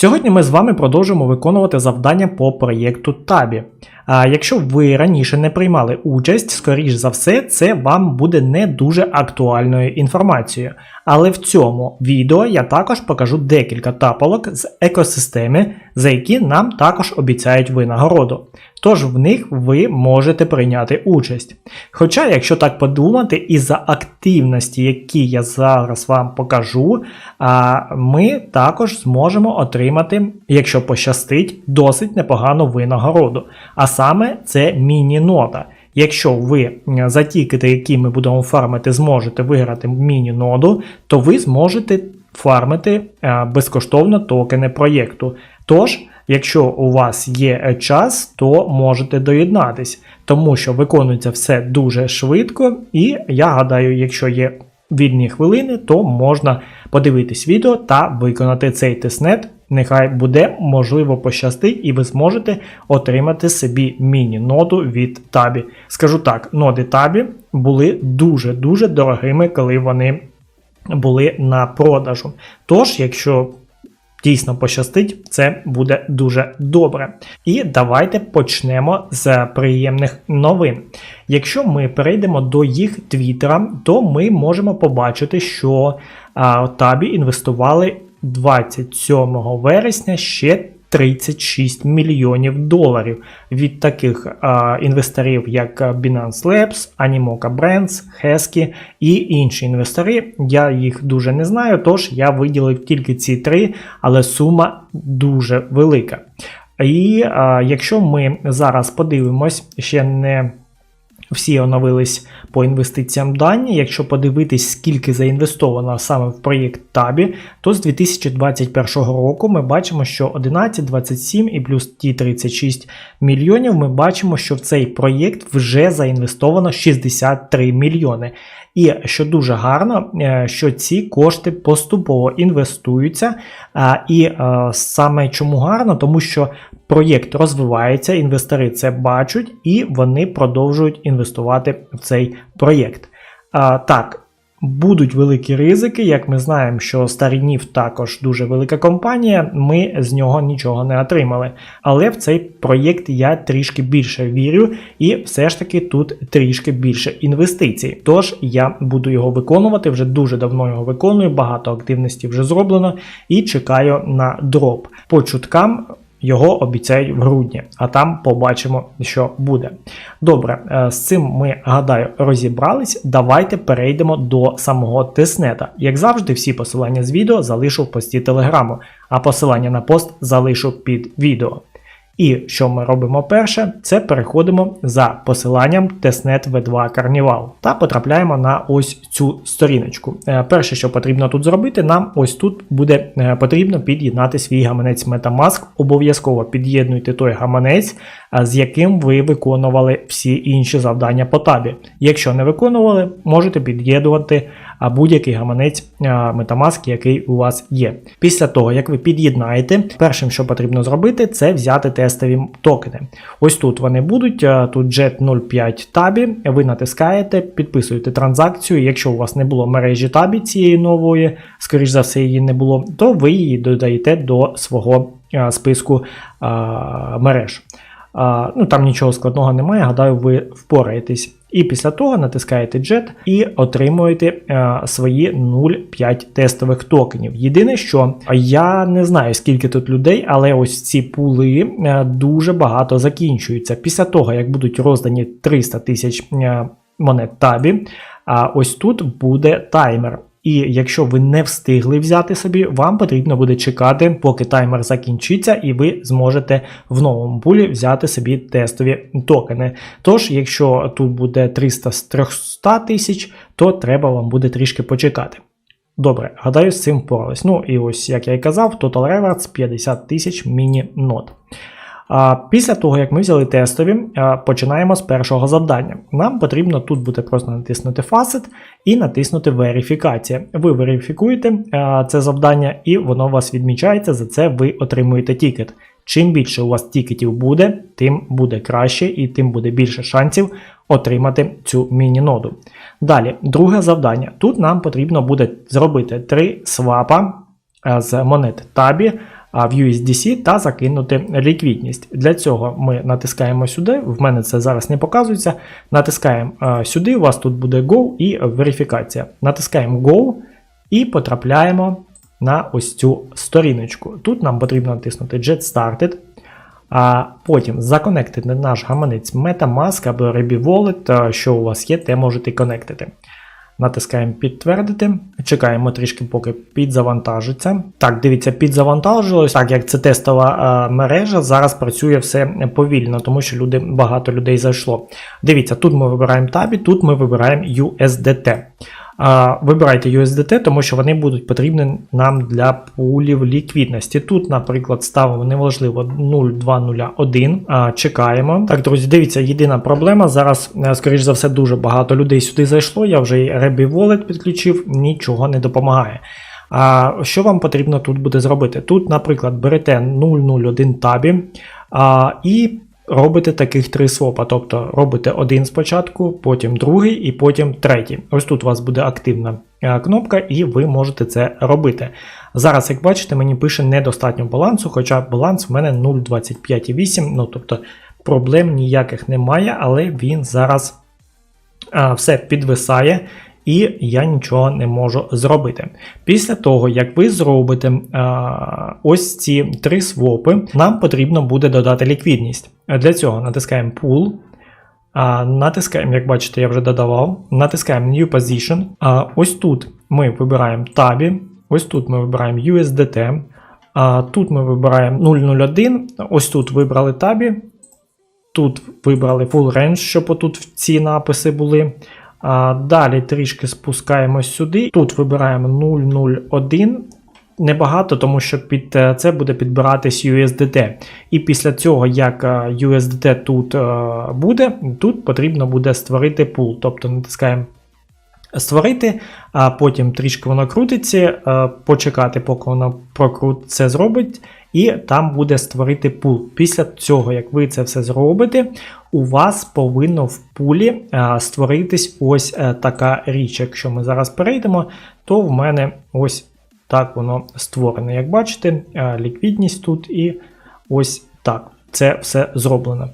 Сьогодні ми з вами продовжимо виконувати завдання по проєкту Табі. А якщо ви раніше не приймали участь, скоріш за все, це вам буде не дуже актуальною інформацією. Але в цьому відео я також покажу декілька таполок з екосистеми, за які нам також обіцяють винагороду. Тож в них ви можете прийняти участь. Хоча, якщо так подумати, із-за активності, які я зараз вам покажу, ми також зможемо отримати, якщо пощастить, досить непогану винагороду. А саме це міні-нота. Якщо ви м, за тікети, які ми будемо фармити, зможете виграти міні-ноду, то ви зможете фармити е, безкоштовно токени проєкту. Тож, якщо у вас є е, час, то можете доєднатись, тому що виконується все дуже швидко, і я гадаю, якщо є вільні хвилини, то можна подивитись відео та виконати цей тестнет. Нехай буде, можливо, пощастить, і ви зможете отримати собі міні-ноду від табі. Скажу так, ноди табі були дуже-дуже дорогими, коли вони були на продажу. Тож, якщо дійсно пощастить, це буде дуже добре. І давайте почнемо з приємних новин. Якщо ми перейдемо до їх твіттера, то ми можемо побачити, що Табі інвестували 27 вересня ще 36 мільйонів доларів від таких а, інвесторів, як Binance Labs, Animoca Brands, Hesky і інші інвестори. Я їх дуже не знаю, тож я виділив тільки ці три, але сума дуже велика. І а, якщо ми зараз подивимось, ще не всі оновились по інвестиціям дані. Якщо подивитись, скільки заінвестовано саме в проєкт Табі, то з 2021 року ми бачимо, що 11, 27 і плюс ті 36 мільйонів. Ми бачимо, що в цей проєкт вже заінвестовано 63 мільйони. І що дуже гарно, е, що ці кошти поступово інвестуються. І е, саме чому гарно, тому що проєкт розвивається, інвестори це бачать і вони продовжують інвестувати в цей проєкт. Так. Будуть великі ризики, як ми знаємо, що Старінів також дуже велика компанія, ми з нього нічого не отримали. Але в цей проєкт я трішки більше вірю, і все ж таки тут трішки більше інвестицій. Тож я буду його виконувати, вже дуже давно його виконую, багато активності вже зроблено і чекаю на дроп. По чуткам його обіцяють в грудні, а там побачимо, що буде. Добре, е, з цим ми, гадаю, розібрались. Давайте перейдемо до самого тиснета. Як завжди, всі посилання з відео залишу в пості телеграму, а посилання на пост залишу під відео. І що ми робимо перше, це переходимо за посиланням Testnet V2 Carnival та потрапляємо на ось цю сторіночку. Е, Перше, що потрібно тут зробити, нам ось тут буде е, потрібно під'єднати свій гаманець Metamask. Обов'язково під'єднуйте той гаманець, е, з яким ви виконували всі інші завдання по табі. Якщо не виконували, можете під'єднувати а будь-який гаманець Metamask, який у вас є. Після того, як ви під'єднаєте, першим, що потрібно зробити, це взяти тестові токени. Ось тут вони будуть, тут Jet 05 табі, ви натискаєте, підписуєте транзакцію. Якщо у вас не було мережі табі цієї нової, скоріш за все, її не було, то ви її додаєте до свого списку мереж. Ну Там нічого складного немає, гадаю, ви впораєтесь. І після того натискаєте JET і отримуєте е, свої 0,5 тестових токенів. Єдине, що я не знаю, скільки тут людей, але ось ці пули е, дуже багато закінчуються. Після того, як будуть роздані 300 тисяч е, монет табі, а ось тут буде таймер. І якщо ви не встигли взяти собі, вам потрібно буде чекати, поки таймер закінчиться, і ви зможете в новому пулі взяти собі тестові токени. Тож, якщо тут буде 300 з 300 тисяч, то треба вам буде трішки почекати. Добре, гадаю, з цим впорались. Ну і ось, як я і казав, Total Rewards 50 тисяч міні-нот. Після того, як ми взяли тестові, починаємо з першого завдання. Нам потрібно тут буде просто натиснути Facet і натиснути Верифікація. Ви верифікуєте це завдання, і воно у вас відмічається. За це ви отримуєте тікет. Чим більше у вас тікетів буде, тим буде краще і тим буде більше шансів отримати цю міні-ноду. Далі, друге завдання. Тут нам потрібно буде зробити три свапа з монет а, в USDC та закинути ліквідність. Для цього ми натискаємо сюди. В мене це зараз не показується. Натискаємо а, сюди, у вас тут буде Go і верифікація. Натискаємо Go і потрапляємо на ось цю сторіночку. Тут нам потрібно натиснути Get Started. А потім законектити наш гаманець Metamask або Rebby Wallet, що у вас є, те можете конектити. Натискаємо підтвердити. Чекаємо трішки, поки підзавантажиться. Так, дивіться, підзавантажилось. Так, як це тестова а, мережа, зараз працює все повільно, тому що люди, багато людей зайшло. Дивіться, тут ми вибираємо табі, тут ми вибираємо USDT. Вибирайте USDT, тому що вони будуть потрібні нам для пулів ліквідності. Тут, наприклад, ставимо неважливо 0201. Чекаємо. Так, друзі, дивіться, єдина проблема. Зараз, е, скоріш за все, дуже багато людей сюди зайшло. Я вже і Wallet підключив, нічого не допомагає. А що вам потрібно тут буде зробити? Тут, наприклад, берете 001 табі а, і робите таких три свопа. Тобто робите один спочатку, потім другий і потім третій. Ось тут у вас буде активна е, кнопка, і ви можете це робити. Зараз, як бачите, мені пише недостатньо балансу, хоча баланс в мене 0,25,8, ну тобто проблем ніяких немає, але він зараз а, все підвисає. І я нічого не можу зробити. Після того, як ви зробите а, ось ці три свопи, нам потрібно буде додати ліквідність. Для цього натискаємо Pool, а, натискаємо, як бачите, я вже додавав, натискаємо New Position. А, ось тут ми вибираємо Tabі, ось тут ми вибираємо USDT, а, тут ми вибираємо 001, ось тут вибрали Tabі, тут вибрали Full Range, щоб отут ці написи були. А, Далі трішки спускаємось сюди. Тут вибираємо 001. Небагато, тому що під е, це буде підбиратись USDT. І після цього, як е, USDT тут е, буде, тут потрібно буде створити пул. Тобто натискаємо створити, а потім трішки воно крутиться, почекати, поки воно прокрут це зробить, і там буде створити пул. Після цього, як ви це все зробите, у вас повинно в пулі створитись ось така річ. Якщо ми зараз перейдемо, то в мене ось так воно створене. Як бачите, ліквідність тут і ось так. Це все зроблено.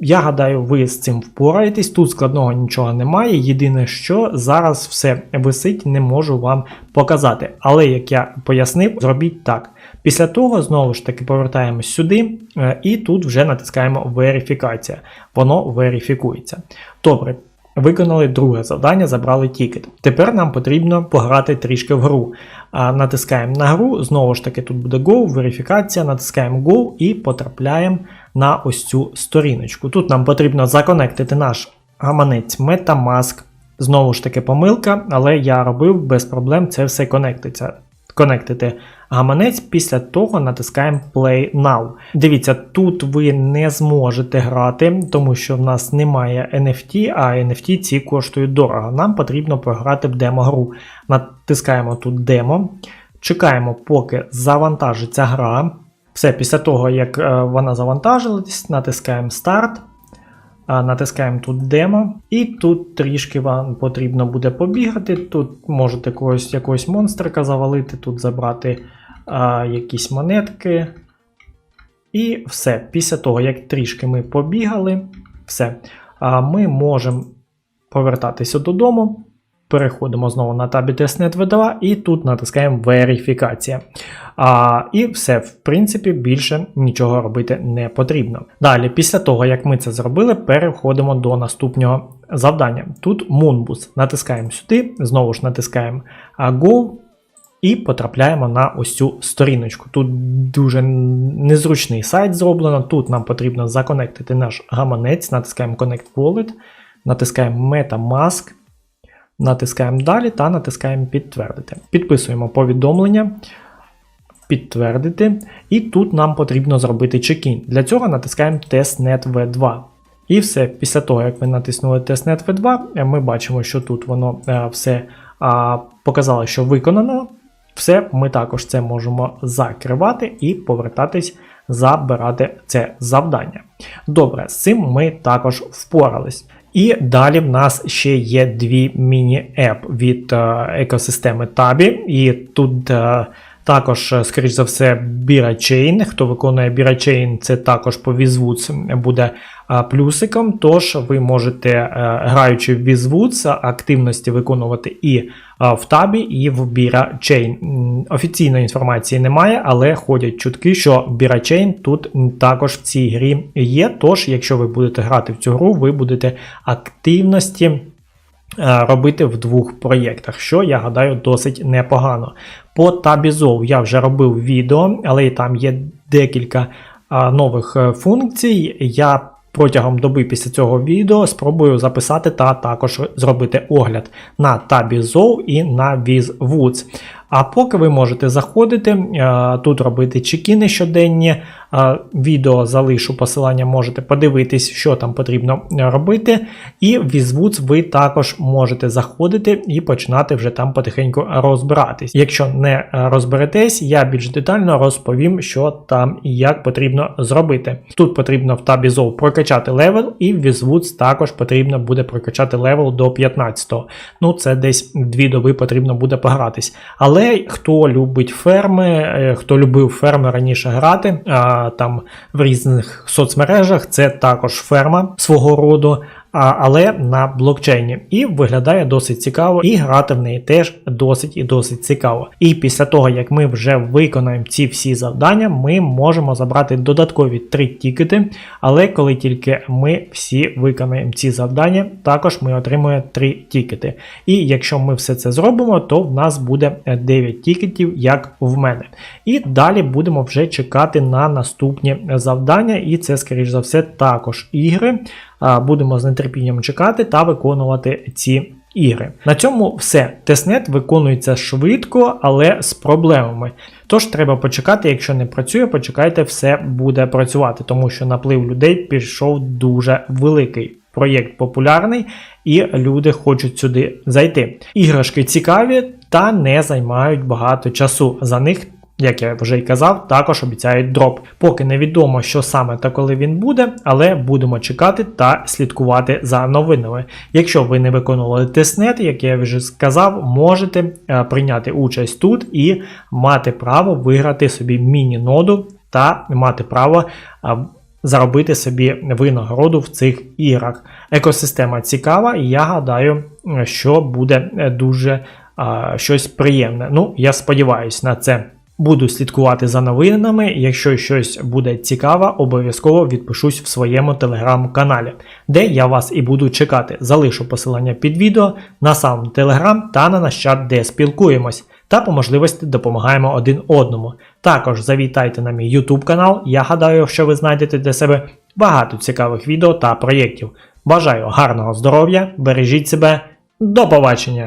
Я гадаю, ви з цим впораєтесь. Тут складного нічого немає. Єдине, що зараз все висить, не можу вам показати. Але як я пояснив, зробіть так. Після того, знову ж таки, повертаємось сюди, е, і тут вже натискаємо верифікація. Воно верифікується. Добре. Виконали друге завдання, забрали тікет. Тепер нам потрібно пограти трішки в гру. Натискаємо на гру, знову ж таки, тут буде Go, верифікація, натискаємо Go і потрапляємо на ось цю сторіночку. Тут нам потрібно законектити наш гаманець Metamask. Знову ж таки, помилка, але я робив без проблем це все конектиться. Конектити гаманець, після того натискаємо Play Now. Дивіться, тут ви не зможете грати, тому що в нас немає NFT, а NFT ці коштують дорого. Нам потрібно програти в демо-гру. Натискаємо тут демо, чекаємо, поки завантажиться гра. Все, після того, як е, вона завантажилась, натискаємо старт. Натискаємо тут демо, і тут трішки вам потрібно буде побігати. Тут можете когось, якогось монстрика завалити, тут забрати а, якісь монетки. І все. Після того, як трішки ми побігали, все. А, ми можемо повертатися додому. Переходимо знову на табі testnet v 2 і тут натискаємо верифікація. А, І все, в принципі, більше нічого робити не потрібно. Далі, після того, як ми це зробили, переходимо до наступного завдання. Тут Moonbus. Натискаємо сюди, знову ж натискаємо Go. І потрапляємо на ось цю сторіночку. Тут дуже незручний сайт зроблено. Тут нам потрібно законектити наш гаманець, натискаємо Connect Wallet, натискаємо Metamask. Натискаємо далі та натискаємо підтвердити. Підписуємо повідомлення. Підтвердити. І тут нам потрібно зробити чекін. Для цього натискаємо testnet v2. І все, після того, як ви натиснули testnet v2, е, ми бачимо, що тут воно е, все показало, що виконано. Все, ми також це можемо закривати і повертатись, забирати це завдання. Добре, з цим ми також впорались. І далі в нас ще є дві міні-еп від е, екосистеми Табі. І тут е, також, е, скоріш за все, BiraChain. Хто виконує BiraChain, це також по Візвуц буде плюсиком. Тож ви можете, граючи в Візвуц, активності виконувати і в табі, і в BiraChain. М, Офіційної інформації немає, але ходять чутки, що BiraChain тут також в цій грі є. Тож, якщо ви будете грати в цю гру, ви будете активності е, робити в двох проєктах, що я гадаю досить непогано. По Tabizov я вже робив відео, але і там є декілька нових е, функцій. Я протягом доби після цього відео спробую записати та також зробити огляд на Tabizov і на WizWoods. А поки ви можете заходити, е, тут робити чекіни щоденні. Е, Відео залишу посилання, можете подивитись, що там потрібно е, робити. І в WizWoods ви також можете заходити і починати вже там потихеньку розбиратись. Якщо не розберетесь, я більш детально розповім, що там і як потрібно зробити. Тут потрібно в табі Zov прокачати левел, і в WizWoods також потрібно буде прокачати левел до 15. Ну, це десь дві доби потрібно буде погратись. Але хто любить ферми, е, хто любив ферми раніше грати, а, там в різних соцмережах, це також ферма свого роду. Але на блокчейні і виглядає досить цікаво, і грати в неї теж досить і досить цікаво. І після того, як ми вже виконаємо ці всі завдання, ми можемо забрати додаткові три тікети. Але коли тільки ми всі виконаємо ці завдання, також ми отримуємо три тікети. І якщо ми все це зробимо, то в нас буде 9 тікетів, як в мене. І далі будемо вже чекати на наступні завдання, і це, скоріш за все, також ігри. Будемо з нетерпінням чекати та виконувати ці ігри. На цьому все. Тестнет виконується швидко, але з проблемами. Тож треба почекати, якщо не працює, почекайте, все буде працювати, тому що наплив людей пішов дуже великий. Проєкт популярний, і люди хочуть сюди зайти. Іграшки цікаві та не займають багато часу. За них як я вже й казав, також обіцяють дроп. Поки невідомо, що саме та коли він буде, але будемо чекати та слідкувати за новинами. Якщо ви не виконували тестнет, як я вже сказав, можете е, прийняти участь тут і мати право виграти собі міні-ноду та мати право. Заробити собі винагороду в цих іграх. Екосистема цікава, і я гадаю, е, що буде е, дуже а, щось приємне. Ну, я сподіваюся на це. Буду слідкувати за новинами. Якщо щось буде цікаве, обов'язково відпишусь в своєму телеграм-каналі, де я вас і буду чекати. Залишу посилання під відео на сам телеграм та на наш чат, де спілкуємось, та по можливості допомагаємо один одному. Також завітайте на мій YouTube канал. Я гадаю, що ви знайдете для себе багато цікавих відео та проєктів. Бажаю гарного здоров'я, бережіть себе, до побачення!